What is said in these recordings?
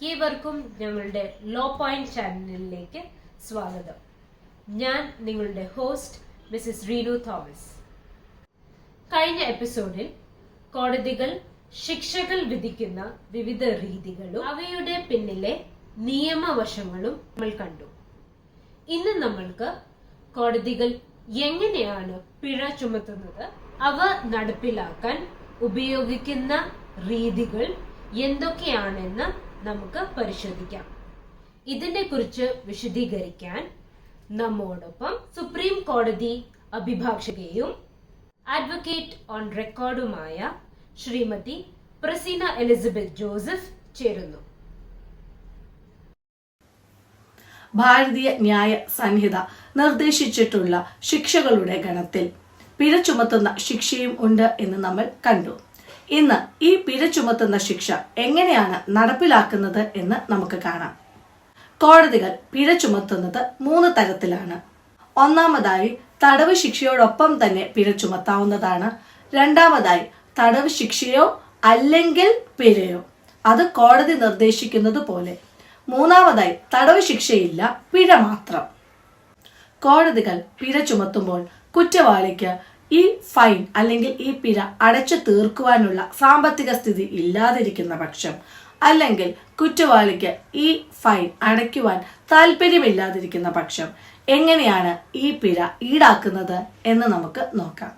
ഏവർക്കും ഞങ്ങളുടെ law point ചാനലിലേക്ക് സ്വാഗതം. ഞാൻ നിങ്ങളുടെ ഹോസ്റ്റ് മിസ്സസ് റീനു തോമസ് കഴിഞ്ഞ എപ്പിസോഡിൽ കോടതികൾ ശിക്ഷകൾ വിധിക്കുന്ന വിവിധ രീതികളും അവയുടെ പിന്നിലെ നിയമവശങ്ങളും നമ്മൾ കണ്ടു. ഇന്ന് നമ്മൾക്ക് കോടതികൾ എങ്ങനെയാണ് പിഴ ചുമത്തുന്നത് അവ നടപ്പിലാക്കാൻ ഉപയോഗിക്കുന്ന രീതികൾ എന്തൊക്കെയാണെന്ന് നമുക്ക് പരിശോധിക്കാം. ഇതിനെ കുറിച്ച് വിശദീകരിക്കാൻ നമ്മോടൊപ്പം സുപ്രീം കോടതി അഭിഭാഷകയും അഡ്വക്കേറ്റ് ഓൺ റെക്കോർഡുമായ ശ്രീമതി പ്രസീന എലിസബത്ത് ജോസഫ് ചേരുന്നു. ഭാരതീയ ന്യായ സംഹിത നിർദ്ദേശിച്ചിട്ടുള്ള ശിക്ഷകളുടെ ഗണത്തിൽ പിഴ ചുമത്തുന്ന ശിക്ഷയും ഉണ്ട് എന്ന് നമ്മൾ കണ്ടു. ഇന്ന് ഈ പിഴ ചുമത്തുന്ന ശിക്ഷ എങ്ങനെയാണ് നടപ്പിലാക്കുന്നത് എന്ന് നമുക്ക് കാണാം. കോടതികൾ പിഴ ചുമത്തുന്നത് മൂന്ന് തരത്തിലാണ്. ഒന്നാമതായി തടവ് ശിക്ഷയോടൊപ്പം തന്നെ പിഴ ചുമത്താവുന്നതാണ്. രണ്ടാമതായി തടവ് ശിക്ഷയോ അല്ലെങ്കിൽ പിഴയോ. അത് കോടതി നിർദ്ദേശിക്കുന്നത് പോലെ. മൂന്നാമതായി തടവ് ശിക്ഷയില്ല പിഴ മാത്രം. കോടതികൾ പിഴ ചുമത്തുമ്പോൾ കുറ്റവാളിക്ക് ഈ ഫൈൻ അല്ലെങ്കിൽ ഈ പിഴ അടച്ചു തീർക്കുവാനുള്ള സാമ്പത്തിക സ്ഥിതി ഇല്ലാതിരിക്കുന്ന പക്ഷം അല്ലെങ്കിൽ കുറ്റവാളിക്ക് ഈ ഫൈൻ അടയ്ക്കുവാൻ താല്പര്യമില്ലാതിരിക്കുന്ന പക്ഷം എങ്ങനെയാണ് ഈ പിഴ ഈടാക്കുന്നത് എന്ന് നമുക്ക് നോക്കാം.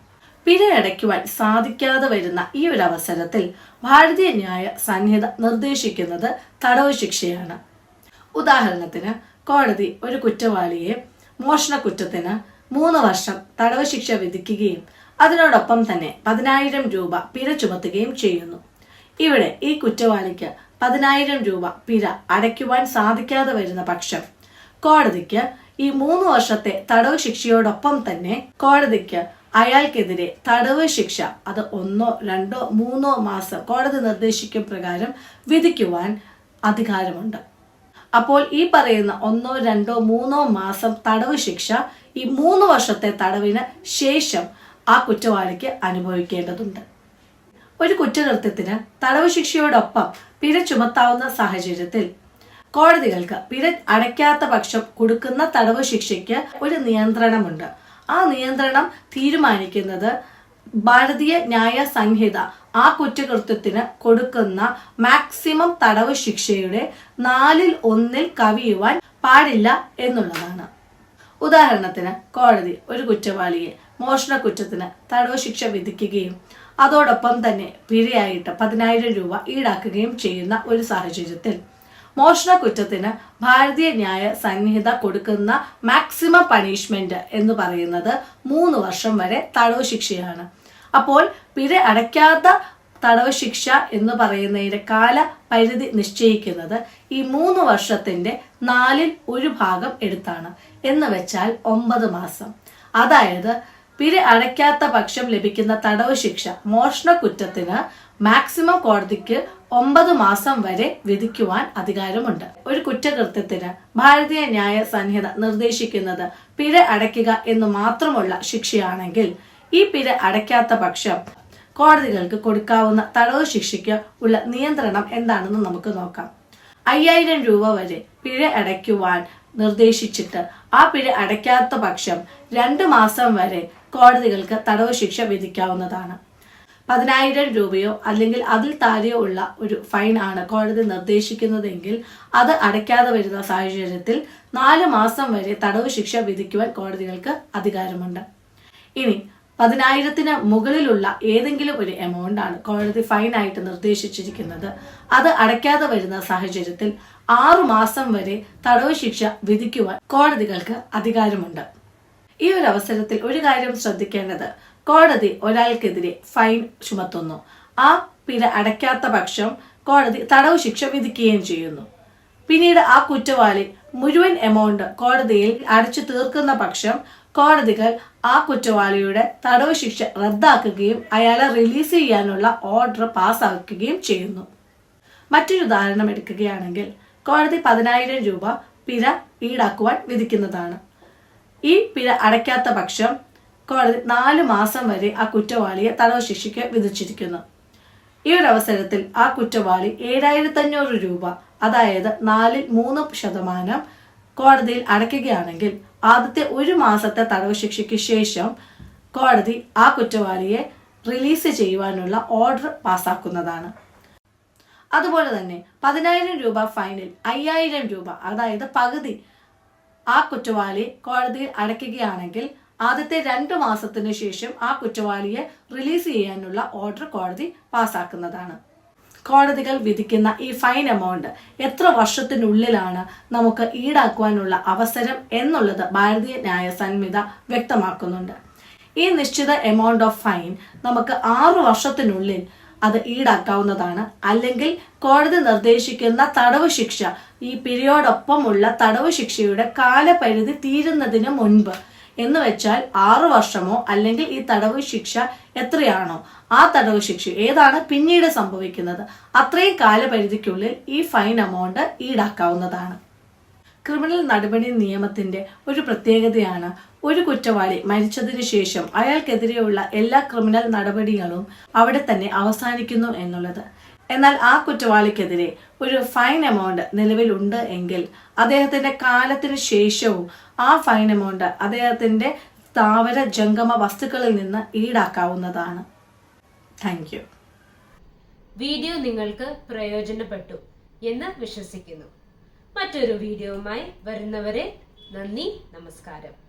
പിഴ അടയ്ക്കുവാൻ സാധിക്കാതെ വരുന്ന ഈ ഒരു അവസരത്തിൽ ഭാരതീയ ന്യായ സന്നിധ നിർദ്ദേശിക്കുന്നത് തടവ് ശിക്ഷയാണ്. ഉദാഹരണത്തിന് കോടതി ഒരു കുറ്റവാളിയെ മോഷണ കുറ്റത്തിന് മൂന്ന് വർഷം തടവ് ശിക്ഷ വിധിക്കുകയും അതിനോടൊപ്പം തന്നെ പതിനായിരം രൂപ പിഴ ചുമത്തുകയും ചെയ്യുന്നു. ഇവിടെ ഈ കുറ്റവാളിക്ക് പതിനായിരം രൂപ പിഴ അടയ്ക്കുവാൻ സാധിക്കാതെ വരുന്ന പക്ഷം കോടതിക്ക് ഈ മൂന്ന് വർഷത്തെ തടവ് ശിക്ഷയോടൊപ്പം തന്നെ കോടതിക്ക് അയാൾക്കെതിരെ തടവ് ശിക്ഷ അത് ഒന്നോ രണ്ടോ മൂന്നോ മാസം കോടതി നിർദ്ദേശിക്കും പ്രകാരം വിധിക്കുവാൻ അധികാരമുണ്ട്. അപ്പോൾ ഈ പറയുന്ന ഒന്നോ രണ്ടോ മൂന്നോ മാസം തടവ് ശിക്ഷ ഈ മൂന്ന് വർഷത്തെ തടവിന് ശേഷം ആ കുറ്റവാളിക്ക് അനുഭവിക്കേണ്ടതുണ്ട്. ഒരു കുറ്റകൃത്യത്തിന് തടവ് ശിക്ഷയോടൊപ്പം പിഴ ചുമത്താവുന്ന സാഹചര്യത്തിൽ കോടതികൾക്ക് പിഴ അടയ്ക്കാത്ത പക്ഷം കൊടുക്കുന്ന തടവ് ശിക്ഷയ്ക്ക് ഒരു നിയന്ത്രണമുണ്ട്. ആ നിയന്ത്രണം തീരുമാനിക്കുന്നത് ഭാരതീയ ന്യായ സംഹിത ആ കുറ്റകൃത്യത്തിന് കൊടുക്കുന്ന മാക്സിമം തടവ് ശിക്ഷയുടെ നാലിൽ ഒന്നിൽ കവിയുവാൻ പാടില്ല എന്നുള്ളതാണ്. ഉദാഹരണത്തിന് കോടതി ഒരു കുറ്റവാളിയെ മോഷണ കുറ്റത്തിന് തടവ് ശിക്ഷ വിധിക്കുകയും അതോടൊപ്പം തന്നെ പിഴയായിട്ട് പതിനായിരം രൂപ ഈടാക്കുകയും ചെയ്യുന്ന ഒരു സാഹചര്യത്തിൽ മോഷണ കുറ്റത്തിന് ഭാരതീയ ന്യായ സംഹിത കൊടുക്കുന്ന മാക്സിമം പണിഷ്മെന്റ് എന്ന് പറയുന്നത് മൂന്ന് വർഷം വരെ തടവ് ശിക്ഷയാണ്. അപ്പോൾ പിഴ അടയ്ക്കാത്ത തടവ് ശിക്ഷ എന്ന് പറയുന്നതിന്റെ കാല പരിധി നിശ്ചയിക്കുന്നത് ഈ മൂന്ന് വർഷത്തിന്റെ നാലിൽ ഒരു ഭാഗം എടുത്താണ് എന്ന് വെച്ചാൽ ഒമ്പത് മാസം. അതായത് പിഴ അടയ്ക്കാത്ത പക്ഷം ലഭിക്കുന്ന തടവ് ശിക്ഷ മോഷണ കുറ്റത്തിന് മാക്സിമം കോടതിക്ക് ഒമ്പത് മാസം വരെ വിധിക്കുവാൻ അധികാരമുണ്ട്. ഒരു കുറ്റകൃത്യത്തിന് ഭാരതീയ ന്യായ സംഹിത നിർദ്ദേശിക്കുന്നത് പിഴ അടയ്ക്കുക എന്ന് മാത്രമുള്ള ശിക്ഷയാണെങ്കിൽ ഈ പിഴ അടയ്ക്കാത്ത പക്ഷം കോടതികൾക്ക് കൊടുക്കാവുന്ന തടവ് ശിക്ഷയ്ക്ക് ഉള്ള നിയന്ത്രണം എന്താണെന്ന് നമുക്ക് നോക്കാം. അയ്യായിരം രൂപ വരെ പിഴ അടയ്ക്കുവാൻ നിർദ്ദേശിച്ചിട്ട് ആ പിഴ അടയ്ക്കാത്ത പക്ഷം രണ്ട് മാസം വരെ കോടതികൾക്ക് തടവ് ശിക്ഷ വിധിക്കാവുന്നതാണ്. പതിനായിരം രൂപയോ അല്ലെങ്കിൽ അതിൽ താഴെയോ ഉള്ള ഒരു ഫൈൻ ആണ് കോടതി നിർദ്ദേശിക്കുന്നതെങ്കിൽ അത് അടയ്ക്കാതെ വരുന്ന സാഹചര്യത്തിൽ നാല് മാസം വരെ തടവ് ശിക്ഷ വിധിക്കുവാൻ കോടതികൾക്ക് അധികാരമുണ്ട്. ഇനി പതിനായിരത്തിന് മുകളിലുള്ള ഏതെങ്കിലും ഒരു എമൗണ്ട് ആണ് കോടതി ഫൈൻ ആയിട്ട് നിർദ്ദേശിച്ചിരിക്കുന്നത്. അത് അടയ്ക്കാതെ വരുന്ന സാഹചര്യത്തിൽ ആറു മാസം വരെ തടവ് ശിക്ഷ വിധിക്കുവാൻ കോടതികൾക്ക് അധികാരമുണ്ട്. ഈ ഒരു അവസരത്തിൽ ഒരു കാര്യം ശ്രദ്ധിക്കേണ്ടത്. കോടതി ഒരാൾക്കെതിരെ ഫൈൻ ചുമത്തുന്നു. ആ പിഴ അടയ്ക്കാത്ത പക്ഷം കോടതി തടവ് ശിക്ഷ വിധിക്കുകയും ചെയ്യുന്നു. പിന്നീട് ആ കുറ്റവാളി മുഴുവൻ എമൗണ്ട് കോടതിയിൽ അടച്ചു തീർക്കുന്ന പക്ഷം കോടതികൾ ആ കുറ്റവാളിയുടെ തടവ് ശിക്ഷ റദ്ദാക്കുകയും അയാളെ റിലീസ് ചെയ്യാനുള്ള ഓർഡർ പാസ്സാക്കുകയും ചെയ്യുന്നു. മറ്റൊരു ഉദാഹരണം എടുക്കുകയാണെങ്കിൽ കോടതി പതിനായിരം രൂപ പിഴ ഈടാക്കുവാൻ വിധിക്കുന്നതാണ്. ഈ പിഴ അടയ്ക്കാത്ത പക്ഷം കോടതി നാല് മാസം വരെ ആ കുറ്റവാളിയെ തടവ് ശിക്ഷയ്ക്ക് വിധിച്ചിരിക്കുന്നു. ഈ ഒരു അവസരത്തിൽ ആ കുറ്റവാളി ഏഴായിരത്തി അഞ്ഞൂറ് രൂപ അതായത് നാലിൽ മൂന്ന് ശതമാനം കോടതിയിൽ അടയ്ക്കുകയാണെങ്കിൽ ആദ്യത്തെ ഒരു മാസത്തെ തടവ് ശിക്ഷയ്ക്ക് ശേഷം കോടതി ആ കുറ്റവാളിയെ റിലീസ് ചെയ്യുവാനുള്ള ഓർഡർ പാസാക്കുന്നതാണ് അതുപോലെ തന്നെ പതിനായിരം രൂപ ഫൈനിൽ അയ്യായിരം രൂപ അതായത് പകുതി ആ കുറ്റവാളി കോടതിയിൽ അടയ്ക്കുകയാണെങ്കിൽ ആദ്യത്തെ രണ്ട് മാസത്തിനു ശേഷം ആ കുറ്റവാളിയെ റിലീസ് ചെയ്യാനുള്ള ഓർഡർ കോടതി പാസാക്കുന്നതാണ് കോടതികൾ വിധിക്കുന്ന ഈ ഫൈൻ എമൗണ്ട് എത്ര വർഷത്തിനുള്ളിലാണ് നമുക്ക് ഈടാക്കുവാനുള്ള അവസരം എന്നുള്ളത് ഭാരതീയ ന്യായ സംഹിത വ്യക്തമാക്കുന്നുണ്ട്. ഈ നിശ്ചിത എമൗണ്ട് ഓഫ് ഫൈൻ നമുക്ക് ആറു വർഷത്തിനുള്ളിൽ അത് ഈടാക്കാവുന്നതാണ്. അല്ലെങ്കിൽ കോടതി നിർദ്ദേശിക്കുന്ന തടവ് ശിക്ഷ ഈ പിരിയോടൊപ്പമുള്ള തടവ് ശിക്ഷയുടെ കാലപരിധി തീരുന്നതിന് മുൻപ് എന്ന് വെച്ചാൽ ആറു വർഷമോ അല്ലെങ്കിൽ ഈ തടവ് ശിക്ഷ എത്രയാണോ ആ തടവ് ശിക്ഷ ഏതാണ് പിന്നീട് സംഭവിക്കുന്നത്? അത്രയും കാലപരിധിക്കുള്ളിൽ ഈ ഫൈൻ എമൗണ്ട് ഈടാക്കാവുന്നതാണ്. ക്രിമിനൽ നടപടി നിയമത്തിന്റെ ഒരു പ്രത്യേകതയാണ് ഒരു കുറ്റവാളി മരിച്ചതിന് ശേഷം അയാൾക്കെതിരെയുള്ള എല്ലാ ക്രിമിനൽ നടപടികളും അവിടെ തന്നെ അവസാനിക്കുന്നു എന്നുള്ളത്. എന്നാൽ ആ കുറ്റവാളിക്കെതിരെ ഒരു ഫൈൻ എമൗണ്ട് നിലവിലുണ്ട് എങ്കിൽ അദ്ദേഹത്തിന്റെ കാലത്തിന് ശേഷവും ആ ഫൈൻ എമൗണ്ട് അദ്ദേഹത്തിന്റെ സ്ഥാവര ജംഗമ വസ്തുക്കളിൽ നിന്ന് ഈടാക്കാവുന്നതാണ്. താങ്ക് യു വീഡിയോ നിങ്ങൾക്ക് പ്രയോജനപ്പെട്ടു എന്ന് വിശ്വസിക്കുന്നു. മറ്റൊരു വീഡിയോവുമായി വരുന്നവരെ നന്ദി നമസ്കാരം.